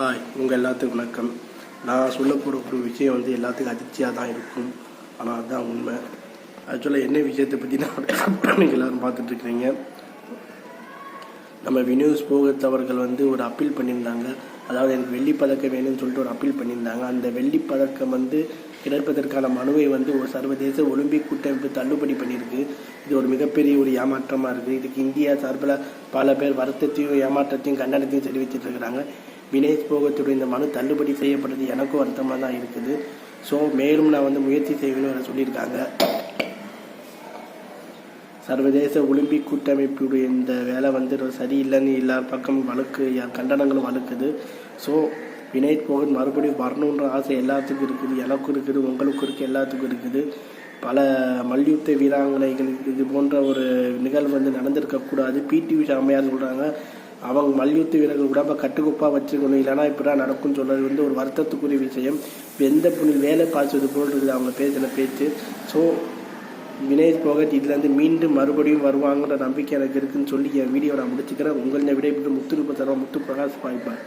Hi உங்கள் எல்லாத்துக்கும் வணக்கம். நான் சொல்ல போகிற ஒரு விஷயம் வந்து எல்லாத்துக்கும் அதிர்ச்சியாக தான் இருக்கும். ஆனால் அதுதான் உண்மை. ஆக்சுவலாக என்ன விஷயத்தை பற்றி நான் நீங்கள் எல்லோரும் பார்த்துட்ருக்குறீங்க நம்ம வினோஸ் போகத் அவர்கள் வந்து ஒரு அப்பீல் பண்ணியிருந்தாங்க. அதாவது எனக்கு வெள்ளி பதக்கம் வேணும்னு சொல்லிட்டு ஒரு அப்பீல் பண்ணியிருந்தாங்க. அந்த வெள்ளி பதக்கம் வந்து கிடைப்பதற்கான மனுவை வந்து ஒரு சர்வதேச ஒலிம்பிக் கூட்டமைப்பு தள்ளுபடி பண்ணியிருக்கு. இது ஒரு மிகப்பெரிய ஒரு ஏமாற்றமாக இருக்குது இதுக்கு இந்தியா சார்பில் பல பேர் வருத்தத்தையும் ஏமாற்றத்தையும் கண்டனத்தையும் தெரிவிச்சிட்டு இருக்கிறாங்க. வினேஷ் போகத்துடைய இந்த மனு தள்ளுபடி செய்யப்பட்டது எனக்கும் வருத்தமாக தான் இருக்குது. ஸோ மேலும் நான் வந்து முயற்சி செய்வேன்னு சொல்லியிருக்காங்க. சர்வதேச ஒலிம்பிக் கூட்டமைப்புடைய இந்த வேலை வந்து சரியில்லைன்னு எல்லா பக்கம் வழக்கு கண்டனங்களும் வழக்குது. ஸோ வினய் போகன் மறுபடியும் வரணுன்ற ஆசை எல்லாத்துக்கும் இருக்குது. எனக்கும் இருக்குது உங்களுக்கும் இருக்குது எல்லாத்துக்கும் இருக்குது. பல மல்யுத்த வீராங்கனைகள் இது போன்ற ஒரு நிகழ்வு வந்து நடந்திருக்கக்கூடாது. பிடி உஷா அம்மையார் சொல்கிறாங்க அவங்க மல்யுத்த வீரர்கள் உடம்ப கட்டுக்குப்பாக வச்சுக்கணும் இல்லைனா இப்படி தான் நடக்கும்னு சொல்கிறது வந்து ஒரு வருத்தத்துக்குரிய விஷயம். எந்த புண்ணில் வேலை பாய்ச்சது போல் இருக்குது அவங்க பேசின பேச்சு. ஸோ வினேஷ் போகத் இதுலேருந்து மீண்டும் மறுபடியும் வருவாங்கிற நம்பிக்கை எனக்கு இருக்குதுன்னு சொல்லி என் வீடியோ நான் முடிச்சுக்கிறேன். உங்களை விடைபெற்று இப்படி முத்து முத்து பிரகாஷ் பாய்ப்பார்.